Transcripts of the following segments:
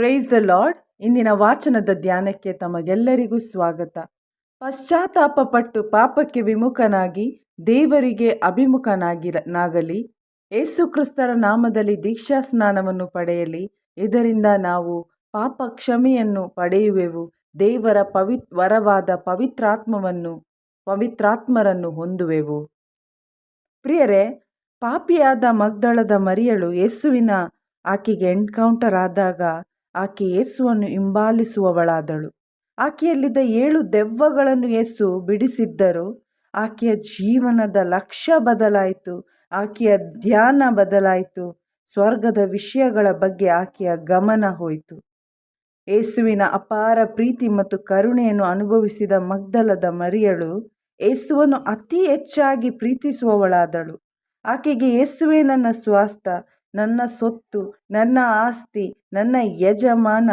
Praise the lord ಇಂದಿನ ವಾಚನದ ಧ್ಯಾನಕ್ಕೆ ತಮಗೆಲ್ಲರಿಗೂ ಸ್ವಾಗತ. ಪಶ್ಚಾತ್ತಾಪ ಪಟ್ಟು ಪಾಪಕ್ಕೆ ವಿಮುಖನಾಗಿ, ದೇವರಿಗೆ ಅಭಿಮುಖನಾಗಿ ನಾಗಲಿ ಕ್ರಿಸ್ತರ ನಾಮದಲ್ಲಿ ದೀಕ್ಷಾ ಸ್ನಾನವನ್ನು ಪಡೆಯಲಿ, ಇದರಿಂದ ನಾವು ಪಾಪ ಕ್ಷಮೆಯನ್ನು ಪಡೆಯುವೆವು. ದೇವರ ಪವಿ ವರವಾದ ಪವಿತ್ರಾತ್ಮವನ್ನು, ಪವಿತ್ರಾತ್ಮರನ್ನು ಹೊಂದುವೆವು. ಪ್ರಿಯರೇ, ಪಾಪಿಯಾದ ಮಗ್ದಳದ ಮರಿಯಳು ಯೇಸುವಿನ ಆಕೆಗೆ ಎನ್ಕೌಂಟರ್ ಆದಾಗ ಆಕೆ ಯೇಸುವನ್ನು ಹಿಂಬಾಲಿಸುವವಳಾದಳು. ಆಕೆಯಲ್ಲಿದ್ದ ಏಳು ದೆವ್ವಗಳನ್ನು ಯೇಸು ಬಿಡಿಸಿದ್ದರು. ಆಕೆಯ ಜೀವನದ ಲಕ್ಷ್ಯ ಬದಲಾಯಿತು. ಆಕೆಯ ಧ್ಯಾನ ಬದಲಾಯಿತು. ಸ್ವರ್ಗದ ವಿಷಯಗಳ ಬಗ್ಗೆ ಆಕೆಯ ಗಮನ ಹೋಯಿತು. ಏಸುವಿನ ಅಪಾರ ಪ್ರೀತಿ ಮತ್ತು ಕರುಣೆಯನ್ನು ಅನುಭವಿಸಿದ ಮಗ್ದಲದ ಮರಿಯಳು ಏಸುವನ್ನು ಅತಿ ಹೆಚ್ಚಾಗಿ ಪ್ರೀತಿಸುವವಳಾದಳು. ಆಕೆಗೆ ಯೇಸುವೆ ನನ್ನ ಸ್ವಾಸ್ಥ. ನನ್ನ ಸೊತ್ತು, ನನ್ನ ಆಸ್ತಿ, ನನ್ನ ಯಜಮಾನ.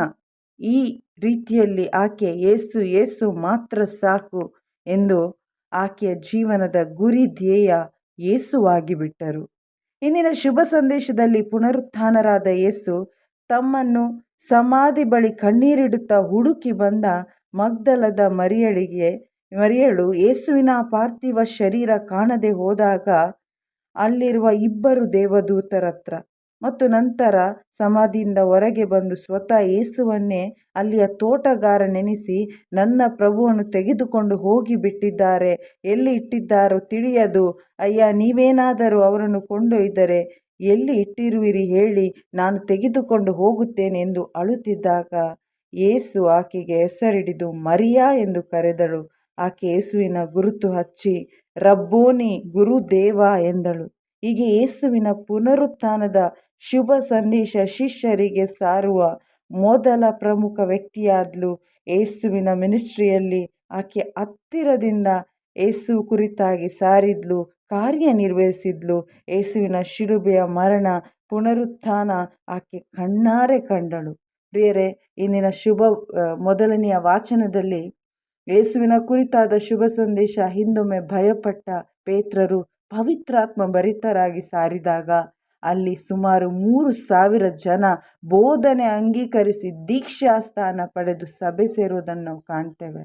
ಈ ರೀತಿಯಲ್ಲಿ ಆಕೆ ಏಸು ಏಸು ಮಾತ್ರ ಸಾಕು ಎಂದು ಆಕೆಯ ಜೀವನದ ಗುರಿ ಧ್ಯೇಯ ಏಸುವಾಗಿಬಿಟ್ಟರು ಇಂದಿನ ಶುಭ ಸಂದೇಶದಲ್ಲಿ ಪುನರುತ್ಥಾನರಾದ ಯೇಸು ತಮ್ಮನ್ನು ಸಮಾಧಿ ಬಳಿ ಕಣ್ಣೀರಿಡುತ್ತಾ ಹುಡುಕಿ ಬಂದ ಮಗ್ದಲದ ಮರಿಯಳಿಗೆ, ಮರಿಯಳು ಯೇಸುವಿನ ಪಾರ್ಥಿವ ಶರೀರ ಕಾಣದೆ ಹೋದಾಗ ಅಲ್ಲಿರುವ ಇಬ್ಬರು ದೇವದೂತರತ್ರ ಮತ್ತು ನಂತರ ಸಮಾಧಿಯಿಂದ ಹೊರಗೆ ಬಂದು ಸ್ವತಃ ಯೇಸುವನ್ನೇ ಅಲ್ಲಿಯ ತೋಟಗಾರ ನೆನೆಸಿ ನನ್ನ ಪ್ರಭುವನ್ನು ತೆಗೆದುಕೊಂಡು ಹೋಗಿ ಬಿಟ್ಟಿದ್ದಾರೆ. ಎಲ್ಲಿ ಇಟ್ಟಿದ್ದಾರೋ ತಿಳಿಯದು. ಅಯ್ಯ, ನೀವೇನಾದರೂ ಅವರನ್ನು ಕೊಂಡೊಯ್ದರೆ ಎಲ್ಲಿ ಇಟ್ಟಿರುವಿರಿ ಹೇಳಿ ನಾನು ತೆಗೆದುಕೊಂಡು ಹೋಗುತ್ತೇನೆ ಎಂದು ಅಳುತ್ತಿದ್ದಾಗ ಏಸು ಆಕೆಗೆ ಹೆಸರಿಡಿದು, ಮರಿಯಾ ಎಂದು ಕರೆದಳು. ಆಕೆ ಯೇಸುವಿನ ಗುರುತು ಹಚ್ಚಿ ರಬ್ಬೋನಿ ಗುರುದೇವ ಎಂದಳು. ಹೀಗೆ ಯೇಸುವಿನ ಪುನರುತ್ಥಾನದ ಶುಭ ಸಂದೇಶ ಶಿಷ್ಯರಿಗೆ ಸಾರುವ ಮೊದಲ ಪ್ರಮುಖ ವ್ಯಕ್ತಿಯಾದ್ಲು ಏಸುವಿನ ಮಿನಿಸ್ಟ್ರಿಯಲ್ಲಿ ಆಕೆ ಹತ್ತಿರದಿಂದ ಏಸು ಕುರಿತಾಗಿ ಸಾರಿದ್ಲು, ಕಾರ್ಯನಿರ್ವಹಿಸಿದ್ಲು. ಏಸುವಿನ ಶಿಲುಬೆಯ ಮರಣ ಪುನರುತ್ಥಾನ ಆಕೆ ಕಣ್ಣಾರೆ ಕಂಡಳು. ಪ್ರಿಯರೇ, ಇಂದಿನ ಶುಭ ಮೊದಲನೆಯ ವಾಚನದಲ್ಲಿ ಯೇಸುವಿನ ಕುರಿತಾದ ಶುಭ ಸಂದೇಶ ಹಿಂದೊಮ್ಮೆ ಭಯಪಟ್ಟ ಪೇತ್ರರು ಪವಿತ್ರಾತ್ಮ ಭರಿತರಾಗಿ ಸಾರಿದಾಗ ಅಲ್ಲಿ ಸುಮಾರು ಮೂರು ಸಾವಿರ ಜನ ಬೋಧನೆ ಅಂಗೀಕರಿಸಿ ದೀಕ್ಷಾ ಸ್ಥಾನ ಪಡೆದು ಸಭೆ ಸೇರುವುದನ್ನು ನಾವು ಕಾಣ್ತೇವೆ.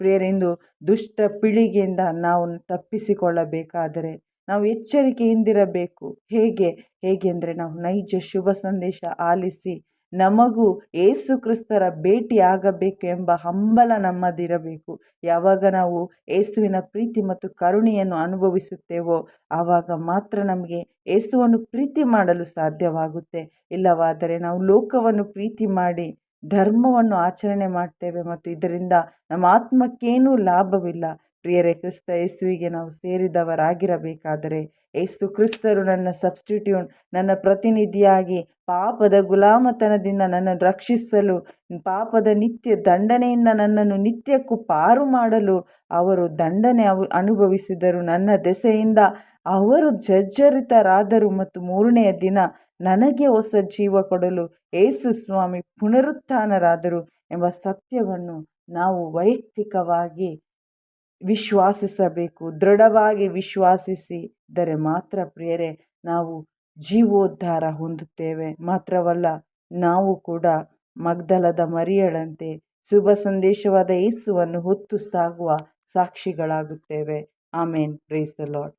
ಪ್ರಿಯರಿಂದು ದುಷ್ಟ ಪೀಳಿಗೆಯಿಂದ ನಾವು ತಪ್ಪಿಸಿಕೊಳ್ಳಬೇಕಾದರೆ ನಾವು ಎಚ್ಚರಿಕೆಯಿಂದಿರಬೇಕು. ಹೇಗೆ? ಹೇಗೆಂದರೆ ನಾವು ನೈಜ ಶುಭ ಸಂದೇಶ ಆಲಿಸಿ ನಮಗೂ ಏಸು ಕ್ರಿಸ್ತರ ಭೇಟಿ ಆಗಬೇಕು ಎಂಬ ಹಂಬಲ ನಮ್ಮದಿರಬೇಕು. ಯಾವಾಗ ನಾವು ಏಸುವಿನ ಪ್ರೀತಿ ಮತ್ತು ಕರುಣೆಯನ್ನು ಅನುಭವಿಸುತ್ತೇವೋ, ಆವಾಗ ಮಾತ್ರ ನಮಗೆ ಏಸುವನ್ನು ಪ್ರೀತಿ ಮಾಡಲು ಸಾಧ್ಯವಾಗುತ್ತೆ. ಇಲ್ಲವಾದರೆ ನಾವು ಲೋಕವನ್ನು ಪ್ರೀತಿ ಮಾಡಿ ಧರ್ಮವನ್ನು ಆಚರಣೆ ಮಾಡ್ತೇವೆ ಮತ್ತು ಇದರಿಂದ ನಮ್ಮ ಆತ್ಮಕ್ಕೇನೂ ಲಾಭವಿಲ್ಲ. ಪ್ರಿಯರೇ, ಕ್ರಿಸ್ತ ಯೇಸುವಿಗೆ ನಾವು ಸೇರಿದವರಾಗಿರಬೇಕಾದರೆ ಏಸು ಕ್ರಿಸ್ತರು ನನ್ನ ಸಬ್ಸ್ಟಿಟ್ಯೂಟ್, ನನ್ನ ಪ್ರತಿನಿಧಿಯಾಗಿ ಪಾಪದ ಗುಲಾಮತನದಿಂದ ನನ್ನನ್ನು ರಕ್ಷಿಸಲು, ಪಾಪದ ನಿತ್ಯ ದಂಡನೆಯಿಂದ ನನ್ನನ್ನು ನಿತ್ಯಕ್ಕೂ ಪಾರು ಮಾಡಲು ಅವರು ದಂಡನೆ ಅನುಭವಿಸಿದರು. ನನ್ನ ದೆಸೆಯಿಂದ ಅವರು ಜರ್ಜರಿತರಾದರು ಮತ್ತು ಮೂರನೆಯ ದಿನ ನನಗೆ ಹೊಸ ಜೀವ ಕೊಡಲು ಏಸು ಸ್ವಾಮಿ ಪುನರುತ್ಥಾನರಾದರು ಎಂಬ ಸತ್ಯವನ್ನು ನಾವು ವೈಯಕ್ತಿಕವಾಗಿ ವಿಶ್ವಾಸಿಸಬೇಕು. ದೃಢವಾಗಿ ವಿಶ್ವಾಸಿಸಿದರೆ ಮಾತ್ರ ಪ್ರಿಯರೇ, ನಾವು ಜೀವೋದ್ಧಾರ ಹೊಂದುತ್ತೇವೆ. ಮಾತ್ರವಲ್ಲ, ನಾವು ಕೂಡ ಮಗ್ದಲದ ಮರಿಯಳಂತೆ ಶುಭ ಸಂದೇಶವಾದ ಯೇಸುವನ್ನು ಹೊತ್ತು ಸಾಗುವ ಸಾಕ್ಷಿಗಳಾಗುತ್ತೇವೆ. ಆಮೇನ್. Praise the Lord